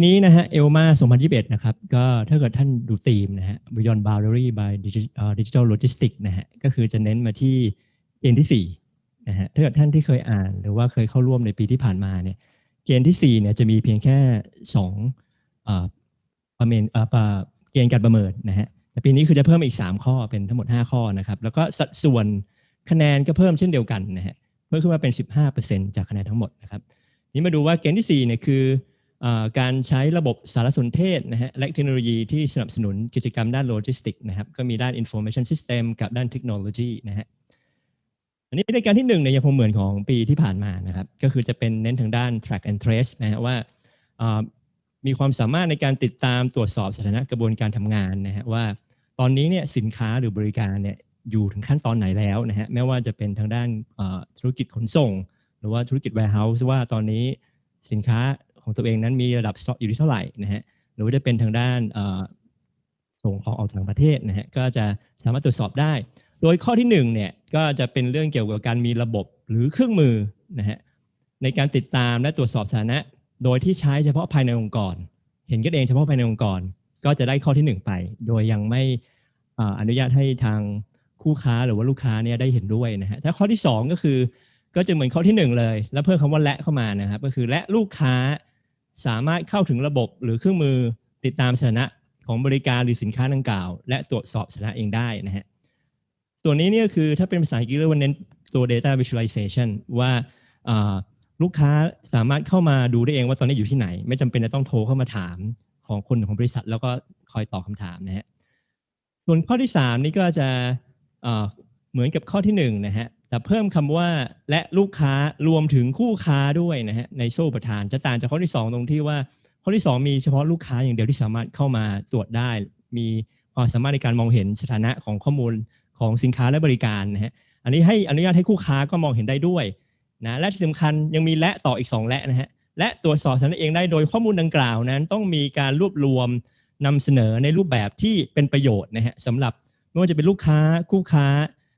ีนี้นะฮะเอลมา2021 นะครับ ก็ถ้าเกิดท่านดูธีมนะฮะ Beyond Boundary by Digital Logistics นะฮะ ก็คือจะเน้นมาที่เกณฑ์ที่4นะฮะ ถ้าเกิดท่านที่เคยอ่านหรือว่าเคยเข้าร่วมในปีที่ผ่านมาเนี่ย เกณฑ์ที่4เนี่ยจะมีเพียงแค่2อประเมินเกณฑ์การประเมินนะฮะ แต่ปีนี้คือจะเพิ่มอีก 3 ข้อเป็นทั้งหมด 5 ข้อนะครับ แล้วก็สัดส่วนคะแนนก็เพิ่มเช่นเดียวกันนะฮะ เพิ่มขึ้นมาเป็น 15%จากคะแนนทั้งหมดนะครับ นี้มาดูว่าเกณฑ์ที่4เนี่ยคือ การใช้ระบบสารสนเทศนะฮะและเทคโนโลยีที่สนับสนุนกิจกรรมด้านโลจิสติกส์นะครับก็มีด้าน information system กับด้านเทคโนโลยีนะฮะอันนี้ในการที่1เนี่ยยังคงเหมือนของปีที่ผ่านมานะครับ ก็คือจะเป็นเน้นทางด้าน track and trace นะฮะว่ามีความสามารถในการติดตามตรวจสอบสถานะกระบวนการทำงานนะฮะว่าตอนนี้เนี่ยสินค้าหรือบริการเนี่ยอยู่ถึงขั้นตอนไหนแล้วนะฮะไม่ว่าจะเป็นทางด้านธุรกิจขนส่ง หรือว่าธุรกิจ warehouse ว่าตอนนี้สินค้า ของตัวเองนั้นมีระดับสต็อกอยู่ที่เท่าไหร่นะฮะหรือว่าจะเป็นทางด้านเอ่อส่งออกออกต่างประเทศนะฮะก็จะสามารถตรวจสอบได้ โดยข้อที่หนึ่งเนี่ยก็จะเป็นเรื่องเกี่ยวกับการมีระบบหรือเครื่องมือนะฮะในการติดตามและตรวจสอบสถานะ โดยที่ใช้เฉพาะภายในองค์กร เห็นกันเองเฉพาะภายในองค์กร ก็จะได้ข้อที่หนึ่งไป โดยยังไม่อนุญาตให้ทางคู่ค้าหรือว่าลูกค้าเนี่ยได้เห็นด้วยนะฮะถ้าข้อที่สองก็คือ ก็จะเหมือนข้อที่หนึ่งเลย แล้วเพิ่มคำว่าและเข้ามานะครับก็คือและลูกค้า สามารถเข้าถึงระบบหรือเครื่องมือติดตามสถานะของบริการหรือสินค้าดังกล่าว และตรวจสอบสถานะเองได้นะฮะตัวนี้เนี่ยคือถ้าเป็นภาษาอังกฤษเรียกว่าเน้นตัว data visualization ว่าลูกค้าสามารถเข้ามาดูได้เองว่าตอนนี้อยู่ที่ไหน ไม่จำเป็นจะต้องโทรเข้ามาถามของคนของบริษัท แล้วก็คอยตอบคำถามนะฮะส่วนข้อที่สามนี่ก็จะเหมือนกับข้อที่หนึ่งนะฮะ แต่เพิ่มคำว่าและลูกค้ารวมถึงคู่ค้าด้วยนะฮะในโซ่ประทานจะต่างจากข้อที่ 2 ตรงที่ว่า ข้อที่ 2 มีเฉพาะลูกค้าอย่างเดียวที่สามารถเข้ามาตรวจได้ มีความสามารถในการมองเห็นสถานะของข้อมูลของสินค้าและบริการนะฮะอันนี้ให้อนุญาตให้คู่ค้าก็มองเห็นได้ด้วยนะและที่สำคัญยังมีและต่ออีก 2 และนะฮะและตรวจสอบสถานะเองได้โดยข้อมูลดังกล่าวนั้น ต้องมีการรวบรวมนำเสนอในรูปแบบที่เป็นประโยชน์นะฮะสำหรับไม่ว่าจะเป็นลูกค้าคู่ค้า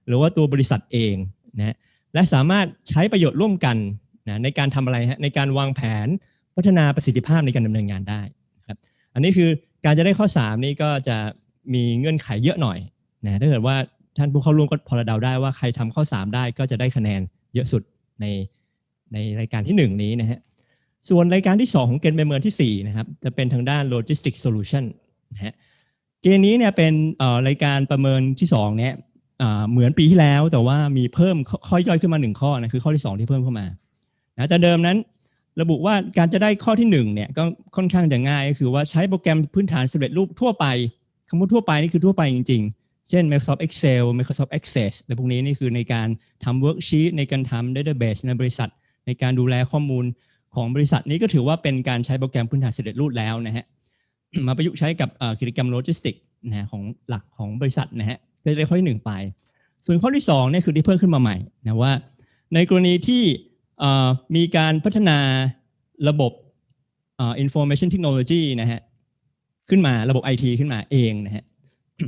หรือว่าตัวบริษัทเอง นะและสามารถใช้ประโยชน์ร่วมกันนะในการทำอะไรฮะในการวางแผนพัฒนาประสิทธิภาพในการดำเนินงานได้ครับอันนี้คือการจะได้ข้อ 3 นี่ก็จะมีเงื่อนไขเยอะหน่อยนะถ้าเกิดว่าท่านผู้เข้าร่วมก็พอจะเดาได้ว่าใครทำข้อ 3 ได้ก็จะได้คะแนนเยอะสุดในในรายการที่ 1 นี้นะฮะส่วนรายการที่ 2 ของเกณฑ์ประเมินที่4นะครับจะเป็นทางด้าน logistic solution นะฮะเกณฑ์นี้เนี่ยเป็นเอ่อรายการประเมินที่2เนี่ย เหมือนปีที่แล้วแต่ว่ามีเพิ่มข้อย่อยขึ้นมาหนึ่งข้อนะคือข้อที่ 2 ที่เพิ่มเข้ามานะแต่เดิมนั้นระบุว่าการจะได้ข้อที่1เนี่ยก็ค่อนข้างจะง่ายก็คือว่าใช้โปรแกรมพื้นฐานสำเร็จรูปทั่วไปคำว่าทั่วไปนี่คือทั่วไปจริง ๆ เช่น Microsoft Excel Microsoft Access และพวกนี้นี่คือในการทำ worksheet ในการทำ database ในบริษัท ในการดูแลข้อมูลของบริษัทนี้ก็ถือว่าเป็นการใช้โปรแกรมพื้นฐานสำเร็จรูปแล้วนะฮะมาประยุกต์ใช้กับกิจกรรมโลจิสติกนะฮะของหลักของบริษัทนะฮะ ก็จะได้ข้อที่หนึ่งไป ส่วนข้อที่2เนี่ยคือที่เพิ่มขึ้นมาใหม่นะว่า ในกรณีที่มีการพัฒนาระบบอ่อ information technology นะฮะขึ้นมาระบบ IT ขึ้นมาเองนะฮะ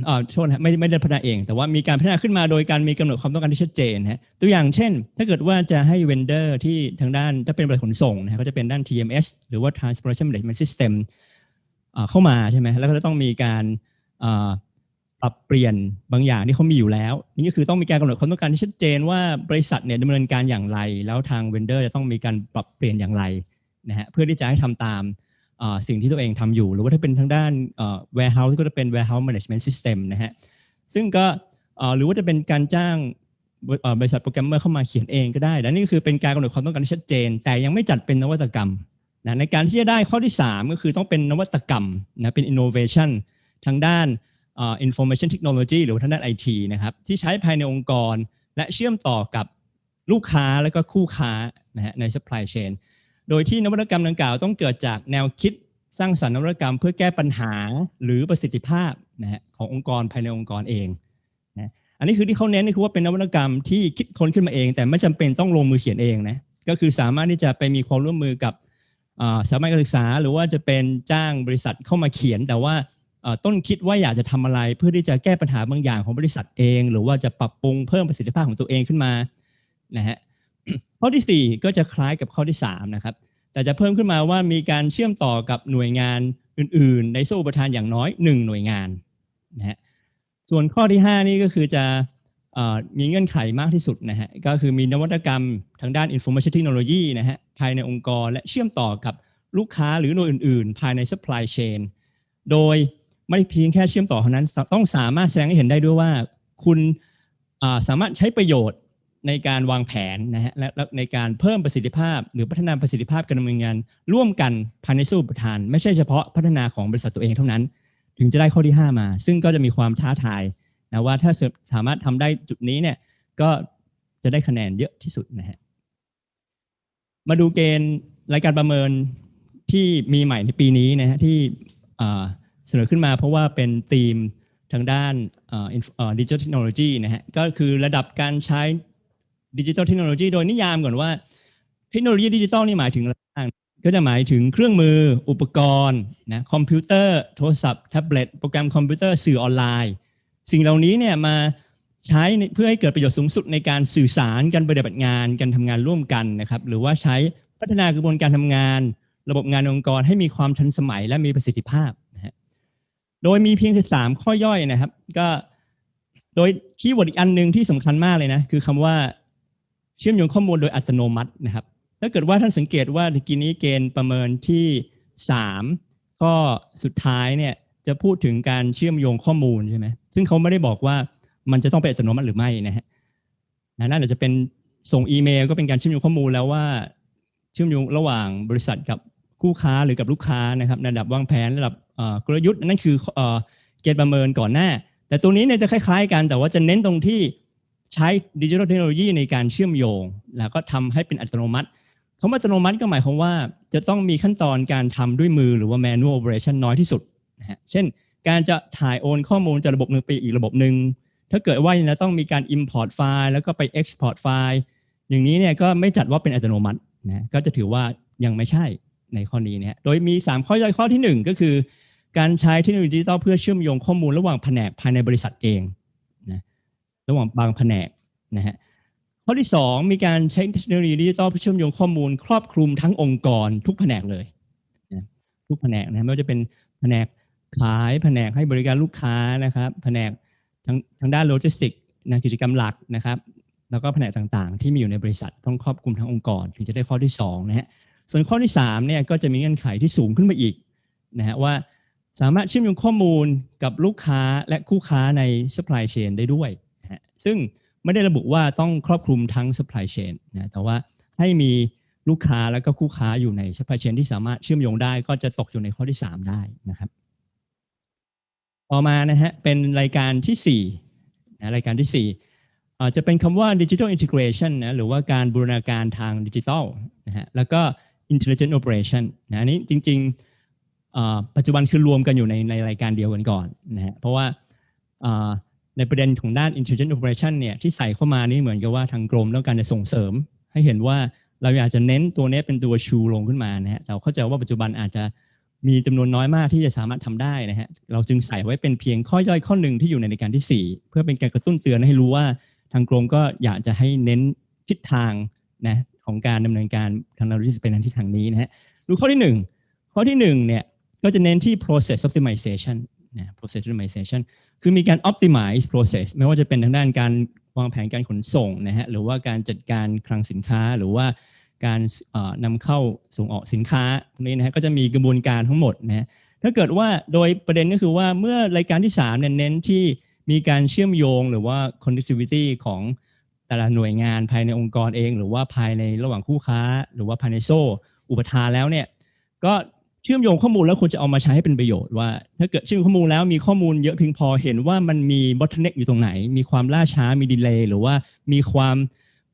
อ่อโทษนะไม่ไม่ได้พัฒนาเอง แต่ว่ามีการพัฒนาขึ้นมาโดยการมีกำหนดความต้องการที่ชัดเจนนะฮะตัวอย่างเช่น ถ้าเกิดว่าจะให้เวนเดอร์ที่ทางด้านถ้าเป็นบริษัทขนส่งนะฮะก็จะเป็นด้าน TMS หรือว่า Transportation Management System เอ่อเข้ามาใช่ไหมแล้วก็จะต้องมีการอ่อป รับเปลี่ยนบางอย่างที่เขามีอยู่แล้ว นี่ก็คือต้องมีการกำหนดความต้องการที่ชัดเจนว่าบริษัทเนี่ยดำเนินการอย่างไร แล้วทางเวนเดอร์จะต้องมีการปรับเปลี่ยนอย่างไรนะฮะเพื่อที่จะให้ทำตามสิ่งที่ตัวเองทำอยู่ หรือว่าถ้าเป็นทางด้าน warehouse ก็จะเป็น warehouse management system นะฮะซึ่งก็หรือว่าจะเป็นการจ้างบริษัทโปรแกรมเมอร์เข้ามาเขียนเองก็ได้ และนี่ก็คือเป็นการกำหนดความต้องการที่ชัดเจน แต่ยังไม่จัดเป็นนวัตกรรมนะในการที่จะได้ข้อที่ 3 ก็คือต้องเป็นนวัตกรรมนะเป็น innovation ทางด้าน information technology หรือว่าทางด้าน IT นะครับที่ใช้ภายในองค์กร และเชื่อมต่อกับลูกค้าและก็คู่ค้านะฮะใน supply chain โดยที่นวัตกรรมดังกล่าวต้องเกิดจากแนวคิดสร้างสรรค์นวัตกรรมเพื่อแก้ปัญหาหรือประสิทธิภาพนะฮะขององค์กรภายในองค์กรเองนะอันนี้คือที่เขาเน้นนี่คือว่าเป็นนวัตกรรมที่คิดค้นขึ้นมาเอง แต่ไม่จำเป็นต้องลงมือเขียนเองนะก็คือสามารถที่จะไปมีความร่วมมือกับอ่าสถาบันการศึกษา หรือว่าจะเป็นจ้างบริษัทเข้ามาเขียน แต่ว่า ต้นคิดว่าอยากจะทำอะไรเพื่อที่จะแก้ปัญหาบางอย่างของบริษัทเอง หรือว่าจะปรับปรุงเพิ่มประสิทธิภาพของตัวเองขึ้นมานะฮะข้อที่ 4 ก็จะคล้ายกับข้อที่3นะครับแต่จะเพิ่มขึ้นมาว่ามีการเชื่อมต่อกับหน่วยงานอื่น ๆ ในโซ่อุปทานอย่างน้อยหนึ่งหน่วยงานนะฮะส่วนข้อที่ 5 นี่ก็คือจะมีเงื่อนไขมากที่สุดนะฮะก็คือมีนวัตกรรมทางด้าน information technology นะฮะภายในองค์กรและเชื่อมต่อกับลูกค้าหรือหน่วยอื่น ๆ ภายใน supply chain โดย ไม่เพียงแค่เชื่อมต่อเท่านั้น ต้องสามารถแสดงให้เห็นได้ด้วยว่า คุณสามารถใช้ประโยชน์ในการวางแผนนะฮะและในการเพิ่มประสิทธิภาพ หรือพัฒนาประสิทธิภาพการดำเนินงาน ร่วมกันภายในสู้ประทาน ไม่ใช่เฉพาะพัฒนาของบริษัทตัวเองเท่านั้น ถึงจะได้ข้อที่ 5 มา ซึ่งก็จะมีความท้าทายนะว่าถ้าสามารถทำได้จุดนี้เนี่ยก็จะได้คะแนนเยอะที่สุดนะฮะมาดูเกณฑ์รายการประเมินที่มีใหม่ในปีนี้นะฮะที่ เสนอขึ้นมาเพราะว่าเป็นธีมทางด้านดิจิทัลเทคโนโลยีนะฮะก็คือระดับการใช้ดิจิทัลเทคโนโลยีโดยนิยามก่อนว่า เทคโนโลยีดิจิทัลนี่หมายถึงอะไรบ้างก็จะหมายถึงเครื่องมืออุปกรณ์นะคอมพิวเตอร์โทรศัพท์แท็บเล็ตโปรแกรมคอมพิวเตอร์สื่อออนไลน์ สิ่งเหล่านี้เนี่ยมาใช้เพื่อให้เกิดประโยชน์สูงสุดในการสื่อสารการปฏิบัติงานการทำงานร่วมกันนะครับ หรือว่าใช้พัฒนากระบวนการทำงาน ระบบงานองค์กรให้มีความทันสมัยและมีประสิทธิภาพ โดยมีเพียงสามข้อย่อยนะครับ ก็โดยคีย์เวิร์ดอีกอันหนึ่งที่สำคัญมากเลยนะ คือคำว่าเชื่อมโยงข้อมูลโดยอัตโนมัตินะครับ ถ้าเกิดว่าท่านสังเกตว่าตะกี้นี้เกณฑ์ประเมินที่3ข้อสุดท้ายเนี่ยจะพูดถึงการเชื่อมโยงข้อมูลใช่ไหมซึ่งเขาไม่ได้บอกว่ามันจะต้องเป็นอัตโนมัติหรือไม่นะฮะนั่นอาจจะเป็นส่งอีเมลก็เป็นการเชื่อมโยงข้อมูลแล้วว่าเชื่อมโยงระหว่างบริษัทกับคู่ค้าหรือกับลูกค้านะครับ ระดับวางแผนระดับ กลยุทธ์นั่นคือเกณฑ์ประเมินก่อนหน้า แต่ตัวนี้เนี่ยจะคล้ายๆกัน แต่ว่าจะเน้นตรงที่ใช้ดิจิทัลเทคโนโลยีในการเชื่อมโยง แล้วก็ทำให้เป็นอัตโนมัติคำว่าอัตโนมัติก็หมายความว่า จะต้องมีขั้นตอนการทำด้วยมือหรือว่า manual operation น้อยที่สุดนะฮะเช่น การจะถ่ายโอนข้อมูลจากระบบหนึ่งไปอีกระบบหนึ่งถ้าเกิดว่าจะต้องมีการ import ไฟล์แล้วก็ไป export ไฟล์อย่างนี้เนี่ยก็ไม่จัดว่าเป็นอัตโนมัตินะก็จะถือว่ายังไม่ใช่ในข้อนี้นี่ยโดยมี 3 ข้อย่อยข้อที่ 1 ก็คือ การใช้เทคโนโลยีดิจิทัลเพื่อเชื่อมโยงข้อมูลระหว่างแผนกภายในบริษัทเองนะระหว่างบางแผนกนะฮะข้อที่ 2 มีการใช้เทคโนโลยีดิจิทัลเพื่อเชื่อมโยงข้อมูล ครอบคลุมทั้งองค์กรทุกแผนกเลยนะทุกแผนกนะไม่ว่าจะเป็นแผนกขายแผนกให้บริการลูกค้านะครับแผนกทางทางด้านโลจิสติกนะกิจกรรมหลักนะครับ แล้วก็แผนกต่างๆ ที่มีอยู่ในบริษัทต้องครอบคลุมทั้งองค์กร ถึงจะได้ข้อที่2นะฮะส่วนข้อที่3เนี่ยก็จะมีเงื่อนไขที่สูงขึ้นมาอีกนะฮะว่า สามารถเชื่อมโยงข้อมูลกับลูกค้าและคู่ค้าใน supply chain ได้ด้วย ซึ่งไม่ได้ระบุว่าต้องครอบคลุมทั้ง supply chain นะแต่ว่าให้มีลูกค้าแล้วก็คู่ค้าอยู่ใน supply chain ที่สามารถเชื่อมโยงได้ก็จะตกอยู่ในข้อที่ 3 ได้นะครับ ต่อมานะฮะเป็นรายการที่4นะรายการที่4อาจจะเป็นคำว่า digital integration นะหรือว่าการบูรณาการทางดิจิทัลนะฮะแล้วก็ intelligent operation นะอันนี้จริง ๆ ปัจจุบันคือรวมกันอยู่ในในรายการเดียวกันก่อนนะฮะเพราะว่าในประเด็นของด้าน intelligent operation เนี่ยที่ใส่เข้ามานี่เหมือนกับว่าทางกรมต้องการจะส่งเสริม ให้เห็นว่าเราอยากจะเน้นตัวนี้เป็นตัวชูลงขึ้นมานะฮะเราเข้าใจว่าปัจจุบันอาจจะมีจำนวนน้อยมากที่จะสามารถทำได้นะฮะเราจึงใส่ไว้เป็นเพียงข้อย่อยข้อหนึ่งที่อยู่ในรายการที่ 4 เพื่อเป็นการกระตุ้นเตือนให้รู้ว่าทางกรมก็อยากจะให้เน้นทิศทางนะของการดำเนินการทางเราที่เป็นทางที่ทางนี้นะฮะดูข้อที่ 1 ข้อที่1เนี่ย ก็จะเน้นที่ process optimization นะ process optimization คือมีการ optimize process ไม่ว่าจะเป็นทางด้านการวางแผนการขนส่งนะฮะหรือว่าการจัดการคลังสินค้าหรือว่าการนำเข้าส่งออกสินค้าพวกนี้นะฮะก็จะมีกระบวนการทั้งหมดนะฮะถ้าเกิดว่าโดยประเด็นก็คือว่าเมื่อรายการที่3เนี่ยเน้นที่มีการเชื่อมโยงหรือว่า connectivity ของแต่ละหน่วยงานภายในองค์กรเอง หรือว่าภายในระหว่างคู่ค้า หรือว่าภายในโซ่ อุปทานแล้วเนี่ยก็ เชื่อมโยงข้อมูลแล้วควรจะเอามาใช้ให้เป็นประโยชน์ว่า ถ้าเกิดเชื่อมข้อมูลแล้วมีข้อมูลเยอะเพียงพอเห็นว่ามันมีบอทเน็กอยู่ตรงไหน มีความล่าช้ามีดีเลย์หรือว่ามีความ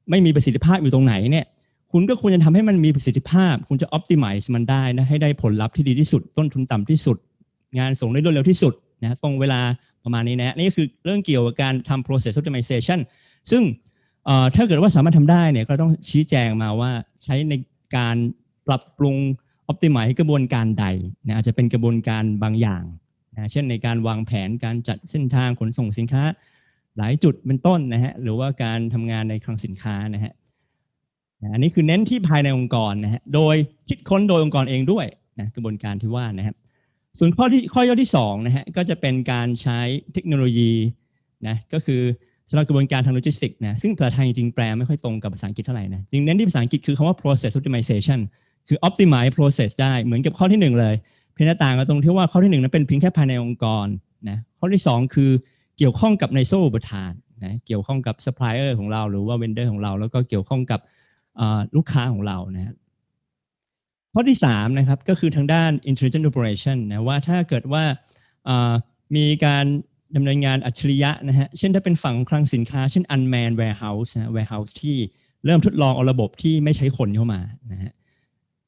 ไม่มีประสิทธิภาพอยู่ตรงไหนเนี่ยคุณก็ควรจะทำให้มันมีประสิทธิภาพ คุณจะ optimize มันได้นะให้ได้ผลลัพธ์ที่ดีที่สุด ต้นทุนต่ำที่สุด งานส่งได้รวดเร็วที่สุดนะตรงเวลาประมาณนี้นะนี่คือเรื่องเกี่ยวกับการทำ process optimization ซึ่งถ้าเกิดว่าสามารถทำได้เนี่ยก็ต้องชี้แจงมาว่าใช้ในการปรับปรุง optimize กระบวนการใดนะอาจจะเป็นกระบวนการบางอย่างนะเช่นในการวางแผนการจัดเส้นทางขนส่งสินค้า หลายจุดเป็นต้นนะฮะหรือว่าการทำงานในคลังสินค้านะฮะอันนี้คือเน้นที่ภายในองค์กรนะฮะโดยคิดค้นโดยองค์กรเองด้วยนะกระบวนการที่ว่านะครับส่วนข้อที่ข้อย่อที่สองนะฮะก็จะเป็นการใช้เทคโนโลยีนะก็คือสำหรับกระบวนการทางโลจิสติกส์นะซึ่งภาษาไทยจริงแปลไม่ค่อยตรงกับภาษาอังกฤษเท่าไหร่นะจริงเน้นที่ภาษาอังกฤษคือคำว่า process optimization คือ optimize process ได้เหมือนกับข้อที่หนึ่งเลย เพียงแต่ต่างกันตรงที่ว่าข้อที่หนึ่งนั้นเป็นเพียงแค่ภายในองค์กรนะข้อที่สองคือเกี่ยวข้องกับในโซ่อุปทานนะเกี่ยวข้องกับซัพพลายเออร์ของเราหรือว่าเวนเดอร์ของเรา แล้วก็เกี่ยวข้องกับลูกค้าของเรานะฮะข้อที่สามนะครับก็คือทางด้าน intelligent operation นะว่าถ้าเกิดว่าอ่ามีการดำเนินงานอัจฉริยะนะฮะ เช่นถ้าเป็นฝั่งคลังสินค้า เช่น unmanned warehouse นะ warehouse ที่เริ่มทดลองเอาระบบที่ไม่ใช้คนเข้ามานะฮะ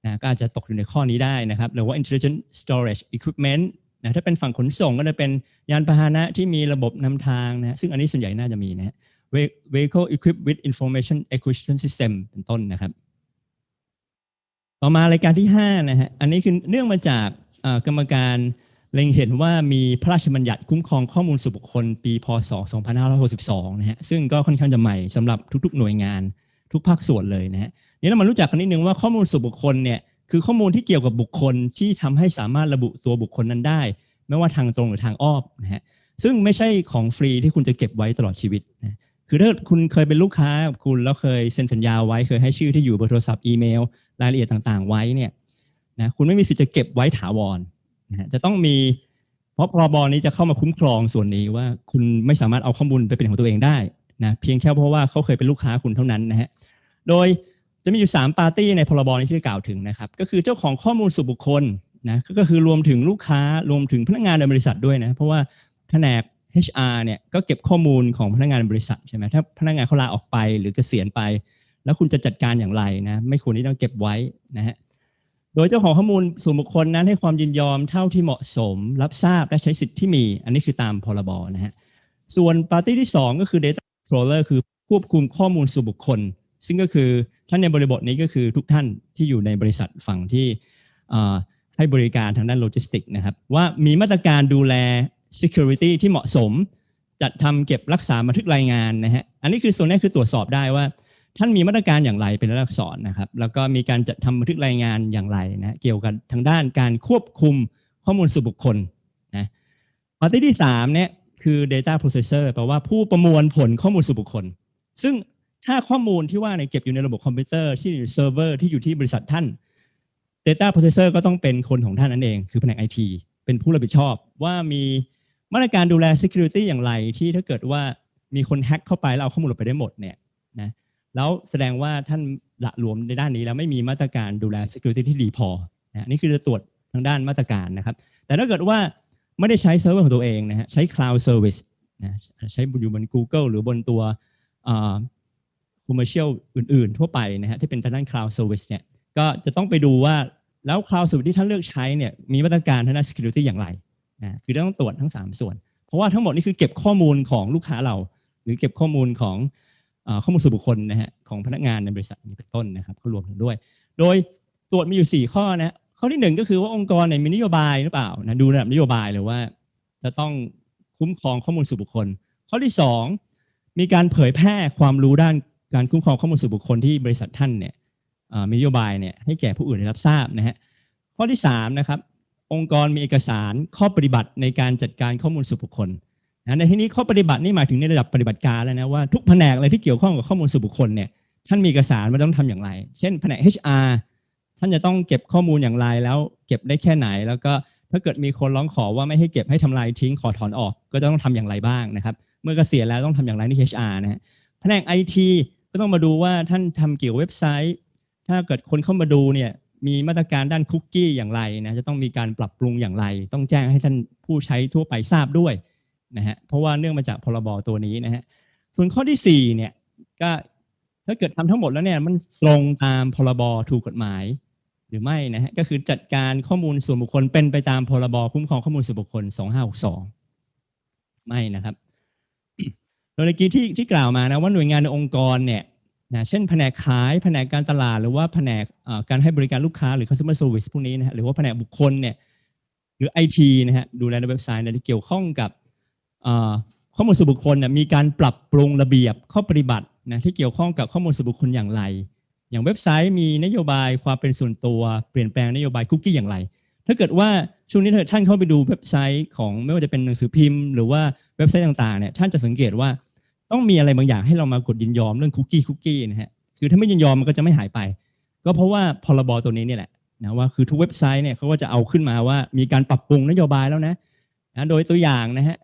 นะก็อาจจะตกอยู่ในข้อนี้ได้นะครับ หรือว่า intelligent storage equipment นะถ้าเป็นฝั่งขนส่งก็จะเป็นยานพาหนะที่มีระบบนำทางนะซึ่งอันนี้ส่วนใหญ่น่าจะมีนะ vehicle equipped with information acquisition system เป็นต้นนะครับ ต่อมารายการที่5นะฮะอันนี้คือเนื่องมาจากกรรมการเล็งเห็นว่ามีพระราชบัญญัติคุ้มครองข้อมูลส่วนบุคคลปี พศ 2562 นะฮะซึ่งก็ค่อนข้างจะใหม่สำหรับทุกๆ หน่วยงาน ทุกภาคส่วนเลยนะฮะนี่เรามารู้จักกันนิดนึงว่าข้อมูลส่วนบุคคลเนี่ยคือข้อมูลที่เกี่ยวกับบุคคลที่ทำให้สามารถระบุตัวบุคคลนั้นได้ ไม่ว่าทางตรงหรือทางอ้อมนะฮะซึ่งไม่ใช่ของฟรีที่คุณจะเก็บไว้ตลอดชีวิตนะคือถ้าคุณเคยเป็นลูกค้ากับคุณแล้วเคยเซ็นสัญญาไว้เคยให้ชื่อที่อยู่เบอร์โทรศัพท์อีเมล รายละเอียดต่างๆ ไว้เนี่ยนะคุณไม่มีสิทธิ์จะเก็บไว้ถาวรนะฮะจะต้องมีเพราะพรบนี้จะเข้ามาคุ้มครองส่วนนี้ว่าคุณไม่สามารถเอาข้อมูลไปเป็นของตัวเองได้นะเพียงแค่เพราะว่าเขาเคยเป็นลูกค้าคุณเท่านั้นนะฮะ โดยจะมีอยู่ 3 ปาร์ตี้ในพรบนี้ที่กล่าวถึงนะครับ ก็คือเจ้าของข้อมูลส่วนบุคคลนะก็คือรวมถึงลูกค้ารวมถึงพนักงานในบริษัทด้วยนะ เพราะว่าแผนก HR เนี่ยก็เก็บข้อมูลของพนักงานในบริษัทใช่ไหมถ้าพนักงานเขาลาออกไปหรือเกษียณไป แล้วคุณจะจัดการอย่างไรนะ ไม่ควรที่ต้องเก็บไว้นะฮะโดยเจ้าของข้อมูลส่วนบุคคลนั้นให้ความยินยอมเท่าที่เหมาะสม รับทราบและใช้สิทธิ์ที่มี อันนี้คือตามพรบนะฮะส่วนปาร์ตี้ที่ 2 ก็คือ data controller คือควบคุมข้อมูลส่วนบุคคล ซึ่งก็คือท่านในบริบทนี้ก็คือทุกท่านที่อยู่ในบริษัทฝั่งที่ให้บริการทางด้านโลจิสติกนะครับว่ามีมาตรการดูแล security ที่เหมาะสม จัดทำเก็บรักษาบันทึกรายงานนะฮะอันนี้คือส่วนนี้คือตรวจสอบได้ว่าท่านมีมาตรการอย่างไรเป็นลักษณนะครับ แล้วก็มีการจัดทำบันทึกรายงานอย่างไรนะเกี่ยวกับทางด้านการควบคุมข้อมูลส่วนบุคคลนะปาร์ตี้ที่สามเนี่ยคือ data processor แปลว่าผู้ประมวลผลข้อมูลส่วนบุคคล ซึ่ง ถ้าข้อมูลที่ว่าในยเก็บอยู่ในระบบคอมพิวเตอร์ที่อยู่เซิร์ฟเวอร์ที่อยู่ที่บริษัทท่าน Data Processor ก็ต้องเป็นคนของท่านนั่นเอง คือแผนก IT เป็นผู้รับผิดชอบ ว่ามีมาตรการดูแล Security อย่างไรที่ถ้าเกิดว่ามีคนแฮ็กเข้าไปแล้วเอาข้อมูลออกไปได้หมดเนี่ยนะแล้วแสดงว่าท่านละหลวมในด้านนี้แล้วไม่มีมาตรการดูแล Security ที่ดีพอนะนี่คือจะตรวจทางด้านมาตรการนะครับ แต่ถ้าเกิดว่าไม่ได้ใช้เซิร์ฟเวอร์ของตัวเองนะฮะใช้ Cloud Service นะใช้อยู่บน Google หรือบนตัว commercial อื่นๆ ทั่วไปนะฮะที่เป็นทางด้าน cloud service เนี่ยก็จะต้องไปดูว่าแล้ว cloud service ที่ท่านเลือกใช้เนี่ยมีมาตรการทางด้าน security อย่างไรนะคือต้องตรวจทั้ง 3 ส่วน เพราะว่าทั้งหมดนี่คือเก็บข้อมูลของลูกค้าเรา หรือเก็บข้อมูลของข้อมูลส่วนบุคคลนะฮะของพนักงานในบริษัทนี้เป็นต้นนะครับเขารวมถึงด้วย โดยตรวจมีอยู่ 4 ข้อนะข้อที่หนึ่งก็คือว่าองค์กรเนี่ยมีนโยบายหรือเปล่านะดูระดับนโยบายเลยว่า จะต้องคุ้มครองข้อมูลส่วนบุคคล ข้อที่สองมีการเผยแพร่ความรู้ด้าน การคุ้มครองข้อมูลส่วนบุคคลที่บริษัทท่านเนี่ยมีนโยบายเนี่ยให้แก่ผู้อื่นได้รับทราบนะฮะข้อที่สามนะครับองค์กรมีเอกสารข้อปฏิบัติในการจัดการข้อมูลส่วนบุคคลนะในที่นี้ข้อปฏิบัตินี่หมายถึงในระดับปฏิบัติการแล้วนะว่าทุกแผนกอะไรที่เกี่ยวข้องกับข้อมูลส่วนบุคคลเนี่ยท่านมีเอกสารว่าต้องทำอย่างไร เช่นแผนก HR ท่านจะต้องเก็บข้อมูลอย่างไรแล้วเก็บได้แค่ไหน แล้วก็ถ้าเกิดมีคนร้องขอว่าไม่ให้เก็บให้ทำลายทิ้งขอถอนออก ก็จะต้องทำอย่างไรบ้างนะครับ เมื่อเกษียณแล้วต้องทำอย่างไรที่ HR นะฮะแผนก IT ก็ต้องมาดูว่าท่านทำเกี่ยวกับเว็บไซต์ ถ้าเกิดคนเข้ามาดูเนี่ยมีมาตรการด้านคุกกี้อย่างไรนะจะต้องมีการปรับปรุงอย่างไร ต้องแจ้งให้ท่านผู้ใช้ทั่วไปทราบด้วยนะฮะเพราะว่าเนื่องมาจากพรบตัวนี้นะฮะส่วนข้อที่สี่เนี่ยก็ถ้าเกิดทำทั้งหมดแล้วเนี่ยมันตรงตามพรบถูกกฎหมาย หรือไม่นะฮะก็คือจัดการข้อมูลส่วนบุคคลเป็นไปตามพรบคุ้มครองข้อมูลส่วนบุคคล 2562 ไม่นะครับ โดยเมื่อกี้ที่ที่กล่าวมานะว่าหน่วยงานในองค์กรเนี่ยนะเช่นแผนกขายแผนกการตลาด หรือว่าแผนกการให้บริการลูกค้าหรือ customer service พวกนี้นะฮะหรือว่าแผนกบุคคลเนี่ยหรือ IT นะฮะดูแลในเว็บไซต์เนี่ยที่เกี่ยวข้องกับข้อมูลส่วนบุคคลเนี่ยมีการปรับปรุงระเบียบข้อปฏิบัตินะที่เกี่ยวข้องกับข้อมูลส่วนบุคคลอย่างไร อย่างเว็บไซต์มีนโยบายความเป็นส่วนตัวเปลี่ยนแปลงนโยบายคุกกี้อย่างไร ถ้าเกิดว่า ช่วงนี้ถ้าท่านเข้าไปดูเว็บไซต์ของไม่ว่าจะเป็นหนังสือพิมพ์ หรือว่าเว็บไซต์ต่างๆเนี่ยท่านจะสังเกตว่าต้องมีอะไรบางอย่างให้เรามากดยินยอมเรื่องคุกกี้คุกกี้นะฮะคือถ้าไม่ยินยอมมันก็จะไม่หายไป ก็เพราะว่าพรบตัวนี้เนี่ยแหละนะว่าคือทุกเว็บไซต์เนี่ยเขาก็จะเอาขึ้นมาว่ามีการปรับปรุงนโยบายแล้วนะนะโดยตัวอย่างนะฮะ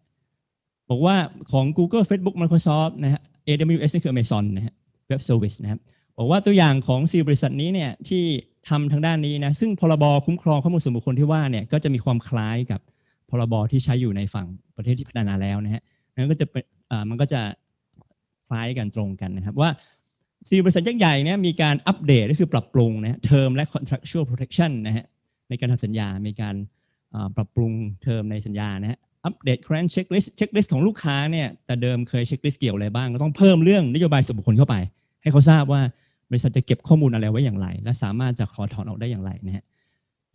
บอกว่าของ Google Facebook Microsoft นะฮะ AWS นี่คือ Amazon นะฮะ Web Service นะครับบอกว่าตัวอย่างของสี่บริษัทนี้เนี่ยที่ ทำทางด้านนี้นะซึ่งพรบคุ้มครองข้อมูลส่วนบุคคลที่ว่าเนี่ยก็จะมีความคล้ายกับพรบที่ใช้อยู่ในฝั่งประเทศที่พัฒนาแล้วนะฮะนั้นก็จะเป็นมันก็จะคล้ายกันตรงกันนะครับว่าสี่บริษัทยักษ์ใหญ่เนี่ยมีการอัปเดตก็คือปรับปรุงนะฮะ term และ contractual protection นะฮะในการทำสัญญา มีการปรับปรุงเทอมในสัญญานะฮะอัปเดต current checklist checklist ของลูกค้าเนี่ยแต่เดิมเคย checklist เกี่ยวอะไรบ้าง ก็ต้องเพิ่มเรื่องนโยบายส่วนบุคคลเข้าไป ให้เขาทราบว่า บริษัทจะเก็บข้อมูลอะไรไว้อย่างไร และสามารถจะขอถอนออกได้อย่างไรนะฮะ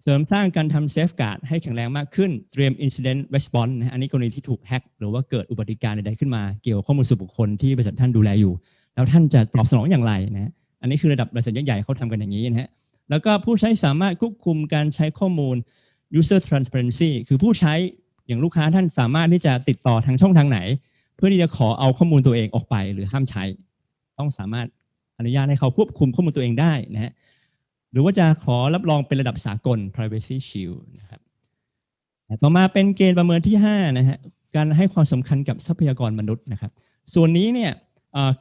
เสริมสร้างการทำเซฟการ์ดให้แข็งแรงมากขึ้นเตรียม incident response นะฮะอันนี้กรณีที่ถูกแฮ็กหรือว่าเกิดอุบัติการณ์ใดๆขึ้นมาเกี่ยวกับข้อมูลส่วนบุคคลที่บริษัทท่านดูแลอยู่ แล้วท่านจะตอบสนองอย่างไรนะฮะอันนี้คือระดับบริษัทใหญ่ๆเขาทำกันอย่างนี้นะฮะแล้วก็ผู้ใช้สามารถควบคุมการใช้ข้อมูล user transparency คือผู้ใช้อย่างลูกค้าท่านสามารถที่จะติดต่อทางช่องทางไหน เพื่อที่จะขอเอาข้อมูลตัวเองออกไปหรือห้ามใช้ ต้องสามารถ อนุญาตให้เขาควบคุมข้อมูลตัวเองได้นะฮะหรือว่าจะขอรับรองเป็นระดับสากล privacy shield นะครับต่อมาเป็นเกณฑ์ประเมินที่5นะฮะการให้ความสำคัญกับทรัพยากรมนุษย์นะครับ ส่วนนี้เนี่ย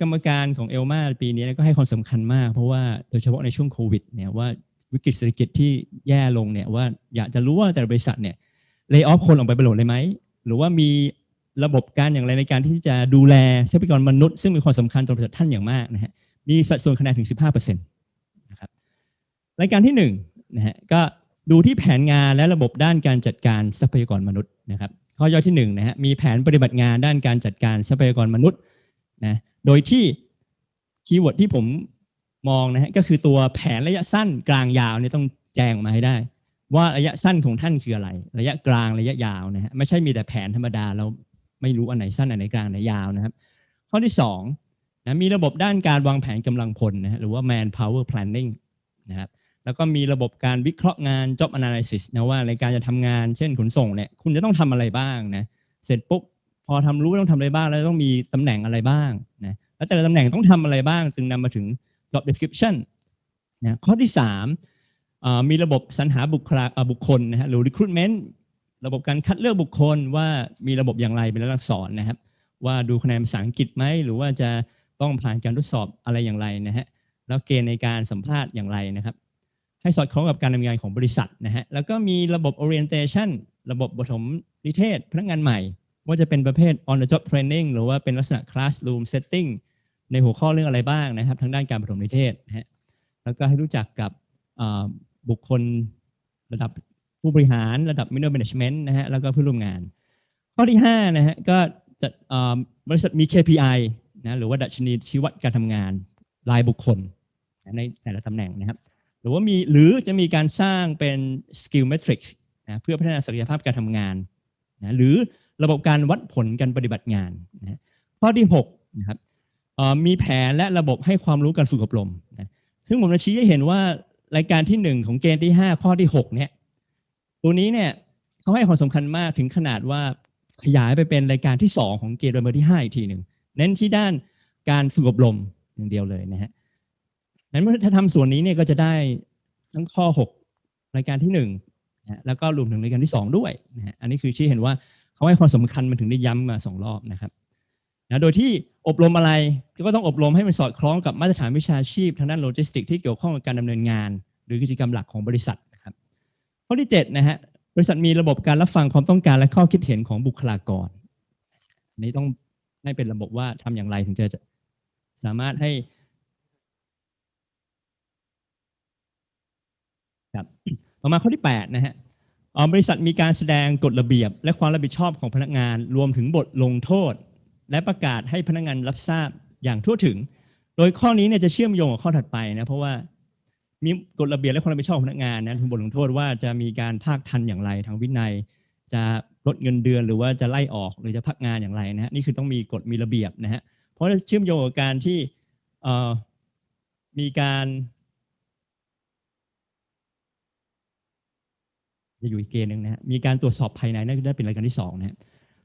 กรรมการของเอลมาปีนี้ก็ให้ความสำคัญมาก เพราะว่าโดยเฉพาะในช่วงโควิดเนี่ยว่าวิกฤตเศรษฐกิจที่แย่ลงเนี่ยว่าอยากจะรู้ว่าแต่ละบริษัทเนี่ยเล y o อ f คนออกไปป็นโหลดเลยไหม หรือว่ามีระบบการอย่างไรในการที่จะดูแลทรัพยากรมนุษย์ ซึ่งมีความสำคัญต่อบริษัทท่านอย่างมากนะฮะ มีสัดส่วนคะแนนถึง 15%นะครับรายการที่1นะฮะก็ดูที่แผนงานและระบบด้านการจัดการทรัพยากรมนุษย์นะครับข้อย่อยที่1นะฮะมีแผนปฏิบัติงานด้านการจัดการทรัพยากรมนุษย์นะโดยที่คีย์เวิร์ดที่ผมมองนะฮะก็คือตัวแผนระยะสั้นกลางยาวเนี่ยต้องแจ้งมาให้ได้ ว่าระยะสั้นของท่านคืออะไร ระยะกลางระยะยาวนะฮะไม่ใช่มีแต่แผนธรรมดาเราไม่รู้อันไหนสั้นอันไหนกลางอันไหนยาวนะครับ ข้อที่สอง นะมีระบบด้านการวางแผนกำลังพลนะฮะหรือว่า man power planning นะครับแล้วก็มีระบบการวิเคราะห์งาน job analysis นะว่าในการจะทำงานเช่นขนส่งเนี่ยคุณจะต้องทำอะไรบ้างนะเสร็จปุ๊บพอทำรู้ต้องทำอะไรบ้าง แล้วต้องมีตำแหน่งอะไรบ้างนะแล้วแต่ละตำแหน่งต้องทำอะไรบ้างจึงนำมาถึง job description นะข้อที่สามมีระบบสรรหาบุคลาบุคคลนะฮะหรือ recruitment ระบบการคัดเลือกบุคคลว่ามีระบบอย่างไรเป็นลักษรนะครับ ว่าดูคะแนนภาษาอังกฤษไหมหรือว่าจะ ต้องผ่านการทดสอบอะไรอย่างไรนะฮะแล้วเกณฑ์ในการสัมภาษณ์อย่างไรนะครับ ให้สอดคล้องกับการดำเนินงานของบริษัทนะฮะแล้วก็มีระบบ orientation ระบบปฐมนิเทศ พนักงานใหม่ ว่าจะเป็นประเภท on the job training หรือว่าเป็นลักษณะ classroom setting ในหัวข้อเรื่องอะไรบ้างนะครับ ทางด้านการปฐมนิเทศนะฮะแล้วก็ให้รู้จักกับบุคคลระดับผู้บริหารระดับ middle management นะฮะแล้วก็ผู้ร่วมงาน ข้อที่5นะฮะก็จะบริษัทมี KPI นะหรือว่าดัชนีชี้วัดการทำงานรายบุคคลในแต่ละตำแหน่งนะครับ หรือว่ามีหรือจะมีการสร้างเป็น skill matrix นะเพื่อพัฒนาศักยภาพการทำงานนะหรือระบบการวัดผลการปฏิบัติงานนะข้อที่6นะครับมีแผนและระบบให้ความรู้การฝึกอบรมนะซึ่งผมจะชี้ให้เห็นว่ารายการที่ 1 ของเกณฑ์ที่ 5 ข้อที่ 6 เนี่ย ตัวนี้เนี่ยเขาให้ความสำคัญมากถึงขนาดว่าขยายไปเป็นรายการที่ 2 ของเกณฑ์ประเมินที่ 5 อีกทีหนึ่ง เน้นที่ด้านการฝึกอบรมอย่างเดียวเลยนะฮะนั้นเมื่อถ้าทำส่วนนี้เนี่ยก็จะได้ทั้งข้อ 6 รายการที่1นะะแล้วก็รวมถึงรายการที่ 2 ด้วยนะฮะอันนี้คือชี้เห็นว่าเขาให้ความสำคัญมันถึงได้ย้ำมาสองรอบนะครับนะโดยที่อบรมอะไรก็ต้องอบรมให้มันสอดคล้องกับมาตรฐานวิชาชีพทางด้านโลจิสติกที่เกี่ยวข้องกับการดำเนินงาน หรือกิจกรรมหลักของบริษัทนะครับข้อที่7นะฮะบริษัทมีระบบการรับฟังความต้องการและข้อคิดเห็นของบุคลากรนนี้ต้อง ให้เป็นระบบว่าทำอย่างไรถึงจะสามารถให้ครับต่อมาข้อที่8นะฮะออบริษัทมีการแสดงกฎระเบียบ และความรับผิดชอบของพนักงานรวมถึงบทลงโทษ และประกาศให้พนักงานรับทราบอย่างทั่วถึง โดยข้อนี้เนี่ยจะเชื่อมโยงกับข้อถัดไปนะเพราะว่ามีกฎระเบียบและความรับผิดชอบของพนักงานนะถึงบทลงโทษว่าจะมีการภาคทันอย่างไรทางวินัย จะ ลดเงินเดือนหรือว่าจะไล่ออกหรือจะพักงานอย่างไรนะฮะนี่คือต้องมีกฎมีระเบียบนะฮะเพราะเชื่อมโยงกับการที่มีการจะอยู่อีกเกณฑ์หนึ่งนะฮะมีการตรวจสอบภายในนั่นได้เป็นรายการที่2นะฮะ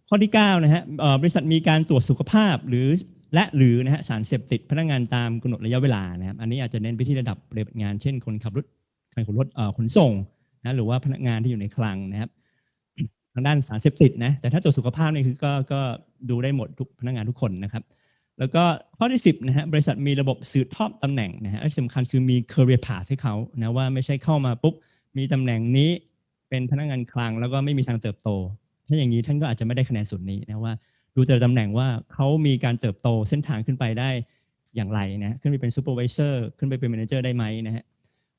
ข้อที่9นะฮะบริษัทมีการตรวจสุขภาพหรือและหรือนะฮะสารเสพติดพนักงานตามกำหนดระยะเวลานะครับอันนี้อาจจะเน้นไปที่ระดับปฏิบัติงานเช่นคนขับรถคนขับรถขนส่งนะหรือว่าพนักงานที่อยู่ในคลังนะครับางด้านสารเสพติดนะแต่ถ้าตรวจสุขภาพนี่คือก็ก็ดูได้หมดทุกพนักงานทุกคนนะครับ แล้วก็ข้อที่ 10นะฮะบริษัทมีระบบสืบทอดตำแหน่งนะฮะที่สำคัญคือมี career path ให้เขานะว่าไม่ใช่เข้ามาปุ๊บมีตำแหน่งนี้เป็นพนักงานคลังแล้วก็ไม่มีทางเติบโต ถ้าอย่างนี้ท่านก็อาจจะไม่ได้คะแนนส่วนนี้นะว่าดูแต่ตำแหน่งว่าเขามีการเติบโตเส้นทางขึ้นไปได้อย่างไรนะขึ้นไปเป็น supervisor ขึ้นไปเป็น manager ได้ไหมนะฮะ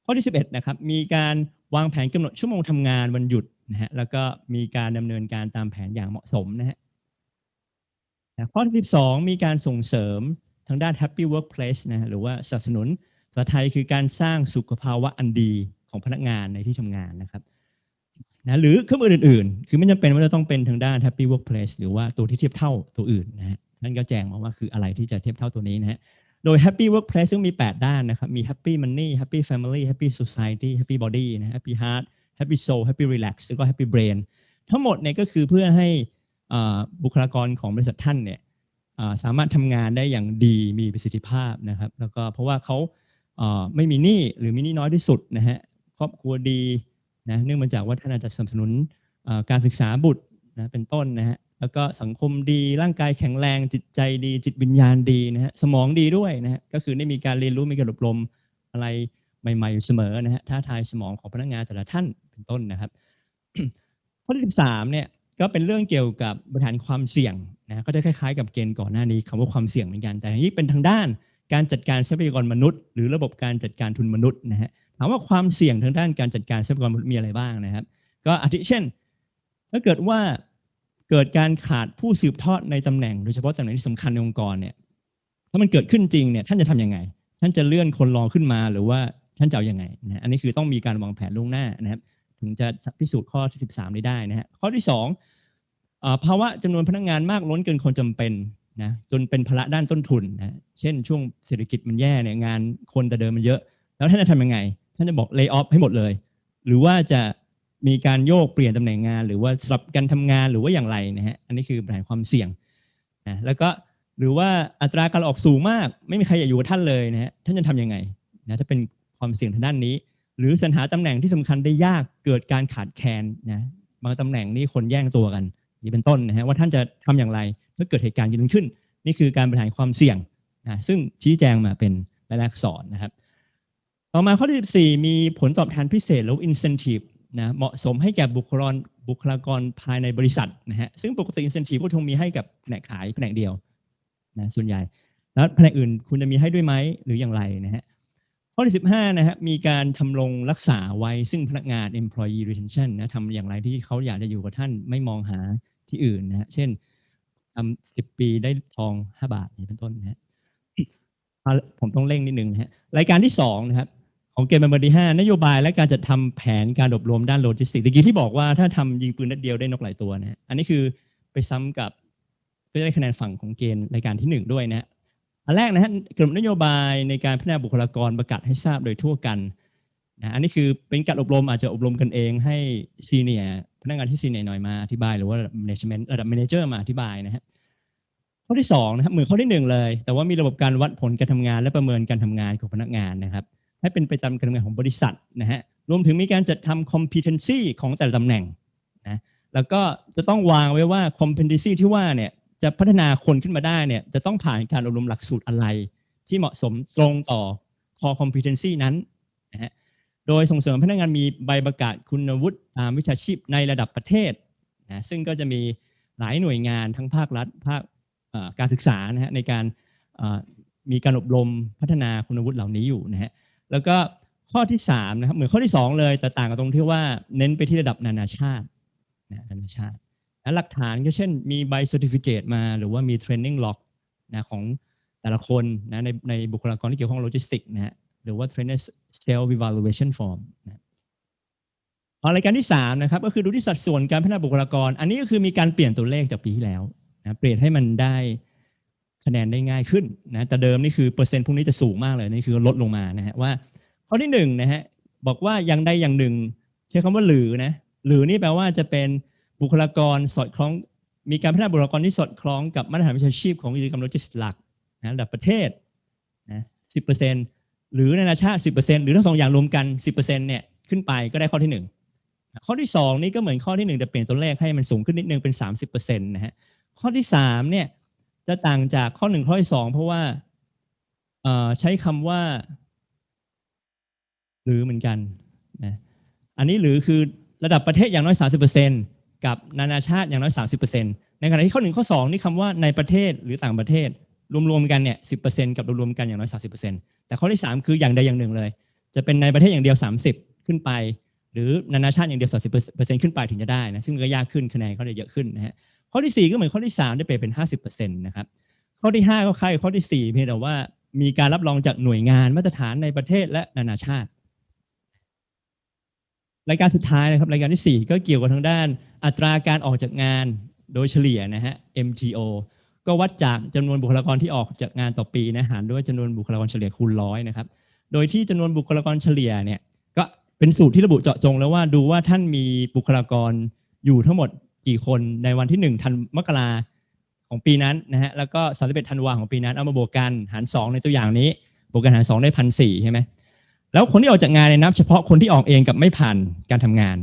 ข้อที่ 11นะครับมีการวางแผนกำหนดชั่วโมงทำงานวันหยุด นะฮะแล้วก็มีการดำเนินการตามแผนอย่างเหมาะสมนะฮะนะข้อที่ 12 มีการส่งเสริมทางด้าน Happy Workplace นะหรือว่าสนับสนุนภาษาไทยคือการสร้างสุขภาวะอันดีของพนักงานในที่ทำงานนะครับนะหรือเครื่องมืออื่นๆ คือไม่จำเป็นว่าจะต้องเป็นทางด้าน Happy Workplace หรือว่าตัวที่เทียบเท่าตัวอื่นนะฮะนั่นก็แจ้งมาว่าคืออะไรที่จะเทียบเท่าตัวนี้นะฮะโดย Happy Workplace ซึ่งมี 8 ด้านนะครับมี Happy Money Happy Family Happy Society Happy Body นะ Happy Heart Happy Soul Happy Relax แล้วก็ Happy Brain ทั้งหมดเนี่ยก็คือเพื่อให้บุคลากรของบริษัทท่านเนี่ยสามารถทำงานได้อย่างดีมีประสิทธิภาพนะครับแล้วก็เพราะว่าเขาไม่มีหนี้หรือมีหนี้น้อยที่สุดนะฮะครอบครัวดีนะเนื่องมาจากว่าท่านอาจจะสนับสนุนการศึกษาบุตรนะเป็นต้นนะฮะแล้วก็สังคมดีร่างกายแข็งแรงจิตใจดี จิตวิญญาณดีนะฮะสมองดีด้วยนะฮะก็คือได้มีการเรียนรู้มีการอบรมอะไรใหม่ๆอยู่เสมอนะฮะท้าทายสมองของพนักงานแต่ละท่าน เป็นต้นนะครับข้อที่13เนี่ยก็เป็นเรื่องเกี่ยวกับบริหารความเสี่ยงนะก็จะคล้ายๆกับเกณฑ์ก่อนหน้านี้คำว่าความเสี่ยงเหมือนกันแต่อันนี้เป็นทางด้านการจัดการทรัพยากรมนุษย์ หรือระบบการจัดการทุนมนุษย์นะฮะถามว่าความเสี่ยงทางด้านการจัดการทรัพยากรมนุษย์มีอะไรบ้างนะครับ ก็อาทิเช่น ถ้าเกิดว่าเกิดการขาดผู้สืบทอดในตำแหน่งโดยเฉพาะตำแหน่งที่สำคัญในองค์กรเนี่ยถ้ามันเกิดขึ้นจริงเนี่ยท่านจะทำยังไง ท่านจะเลื่อนคนรองขึ้นมาหรือว่าท่านจะเอายังไงนะฮะอันนี้คือต้องมีการวางแผนล่วงหน้านะครับ ถึงจะพิสูจน์ข้อที่ 13 นี้ได้นะฮะข้อที่2อ่าภาวะจำนวนพนักงานมากล้นเกินคนจำเป็นนะจนเป็นภาระด้านต้นทุนนะเช่นช่วงเศรษฐกิจมันแย่เนี่ยงานคนแต่เดิมมันเยอะ แล้วท่านจะทำยังไง ท่านจะบอก lay off ให้หมดเลย หรือว่าจะมีการโยกเปลี่ยนตำแหน่งงาน หรือว่าสลับกันทำงานหรือว่าอย่างไรนะฮะอันนี้คือปัญหาความเสี่ยงนะแล้วก็หรือว่าอัตราการออกสูงมาก ไม่มีใครอยากอยู่กับท่านเลยนะฮะท่านจะทำยังไงนะถ้าเป็นความเสี่ยงทางด้านนี้ หรือสรรหาตำแหน่งที่สำคัญได้ยากเกิดการขาดแคลนนะบางตำแหน่งนี่คนแย่งตัวกันนี่เป็นต้นนะฮะว่าท่านจะทำอย่างไรถ้าเกิดเหตุการณ์นี้ขึ้น นี่คือการบริหารความเสี่ยงนะซึ่งชี้แจงมาเป็นรายลักษณ์อักษรนะครับ ต่อมาข้อที่14มีผลตอบแทนพิเศษหรือ incentive นะเหมาะสมให้แก่บุคลบุคลากรภายในบริษัทนะฮะซึ่งปกติ incentive ก็คงมีให้กับแผนกขายแผนกเดียวนะส่วนใหญ่ แล้วแผนกอื่นคุณจะมีให้ด้วยไหมหรืออย่างไรนะฮะ ข้อที่ 15นะฮะมีการทำรงรักษาไว้ซึ่งพนักงาน employee retention นะทำอย่างไรที่เขาอยากจะอยู่กับท่านไม่มองหาที่อื่นนะฮะเช่นทำ10ปีได้ทอง5บาทเป็นต้นนะฮะผมต้องเร่งนิดนึงนะฮะรายการที่2นะครับของเกมเบอร์ที่5นโยบายและการจัดทำแผนการอบรมด้านโลจิสติกส์เมื่กี้ที่บอกว่าถ้าทำยิงปืนนัดเดียวได้นกหลายตัวนะฮะอันนี้คือไปซ้ำกับเพื่อได้คะแนนฝั่งของเกณฑ์รายการที่หนึ่งด้วยนะฮะ อันแรกนะฮะกลุ่มนโยบายในการพัฒนาบุคลากรประกาศให้ทราบโดยทั่วกันนะอันนี้คือเป็นการอบรมอาจจะอบรมกันเองให้ซีเนียพนักงานที่ซีเนียหน่อยมาอธิบาย หรือว่าระดับ management ระดับ manager มาอธิบายนะฮะข้อที่สองนะครับเหมือนข้อที่หนึ่งเลย แต่ว่ามีระบบการวัดผลการทำงาน และประเมินการทำงานของพนักงานนะครับ ให้เป็นไปตามการทำงานของบริษัทนะฮะรวมถึงมีการจัดทำ competency ของแต่ละตำแหน่งนะแล้วก็จะต้องวางไว้ว่า competency ที่ว่าเนี่ย จะพัฒนาคนขึ้นมาได้เนี่ยจะต้องผ่านการอบรมหลักสูตรอะไร ที่เหมาะสมตรงต่อ core competency นั้นนะฮะโดยส่งเสริมพนักงานมีใบประกาศคุณวุฒิตามวิชาชีพในระดับประเทศนะซึ่งก็จะมีหลายหน่วยงานทั้งภาครัฐภาคการศึกษานะฮะในการมีการอบรมพัฒนาคุณวุฒิเหล่านี้อยู่นะฮะแล้วก็ข้อที่3นะครับเหมือนข้อที่ 2 เลยแต่ต่างกันตรงที่ว่าเน้นไปที่ระดับนานาชาตินะนานาชาติ และหลักฐานก็เช่นมีใบ certificate มา หรือว่ามี training log นะของแต่ละคนนะในในบุคลากรที่เกี่ยวข้องโลจิสติกนะฮะหรือว่า trainer self evaluation form นะเอรายการที่3นะครับก็คือดูที่สัดส่วนการพัฒนาบุคลากร อันนี้ก็คือมีการเปลี่ยนตัวเลขจากปีที่แล้วนะเปลี่ยนให้มันได้คะแนนได้ง่ายขึ้นนะแต่เดิมนี่คือเปอร์เซ็นต์พวกนี้จะสูงมากเลยนี่คือลดลงมานะฮะว่าข้อที่หนึ่งนะฮะบอกว่าอย่างใดอย่างหนึ่ง ใช้คำว่าหรือนะหรือนี่แปลว่าจะเป็น บุคลากรสอดคล้องมีการพัฒนาบุคลากรที่สอดคล้องกับมาตรฐานวิชาชีพของกิจกรรมโลจิสติกส์หลักนะระดับประเทศนะสิบเปอร์เซ็นต์หรือนานาชาติสิบเปอร์เซ็นต์หรือทั้งสองอย่างรวมกันสิบเปอร์เซ็นต์เนี่ยขึ้นไปก็ได้ข้อที่หนึ่งข้อที่สองนี่ก็เหมือนข้อที่หนึ่งแต่เปลี่ยนตัวเลขให้มันสูงขึ้นนิดนึงเป็นสามสิบเปอร์เซ็นต์นะฮะข้อที่สามเนี่ยจะต่างจากข้อหนึ่งข้อที่สองเพราะว่าเอ่อใช้คำว่า หรือเหมือนกันนะอันนี้หรือคือระดับประเทศอย่างน้อย30% กับนานาชาติอย่างน้อย 30%ในขณะที่ข้อหนึ่งข้อสองนี่คำว่าในประเทศหรือต่างประเทศ รวมๆกันเนี่ย10%กับรวมๆกันอย่างน้อย 30%แต่ข้อที่ 3 คืออย่างใดอย่างหนึ่งเลย จะเป็นในประเทศอย่างเดียว 30 ขึ้นไป หรือนานาชาติอย่างเดียว30%ขึ้นไปถึงจะได้นะซึ่งมันก็ยากขึ้นคะแนนก็จะเยอะขึ้นนะฮะข้อที่ 4 ก็เหมือนข้อที่ 3 ได้เปลี่ยนเป็น 50%นะครับข้อที่ 5 ก็คล้ายข้อที่ 4 เพียงแต่ว่ามีการรับรองจากหน่วยงานมาตรฐานในประเทศและนานาชาติ รายการสุดท้ายนะครับรายการที่ 4 ก็เกี่ยวกับทางด้านอัตราการออกจากงานโดยเฉลี่ยนะฮะ MTO ก็วัดจากจำนวนบุคลากรที่ออกจากงานต่อปีนะหารด้วยจำนวนบุคลากรเฉลี่ยคูณร้อยนะครับ โดยที่จำนวนบุคลากรเฉลี่ยเนี่ยก็เป็นสูตรที่ระบุเจาะจงแล้วว่าดูว่าท่านมีบุคลากรอยู่ทั้งหมดกี่คนในวันที่1ธันมกราของปีนั้นนะฮะแล้วก็31ธันวาของปีนั้นเอามาบวกกันหาร 2 ในตัวอย่างนี้ บวกกันหาร 2 ได้พันสี่ใช่ไหม แล้วคนที่ออกจากงานเนี่ยนับ เฉพาะคนที่ออกเองกับไม่ผ่านการทำงาน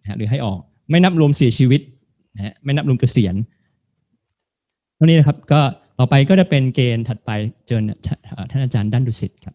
นะฮะหรือให้ออกไม่นับรวมเสียชีวิตนะฮะไม่นับรวมเกษียณเท่านี้นะครับ ก็ต่อไปก็จะเป็นเกณฑ์ถัดไปเจอท่านอาจารย์ด้านดุสิตครับ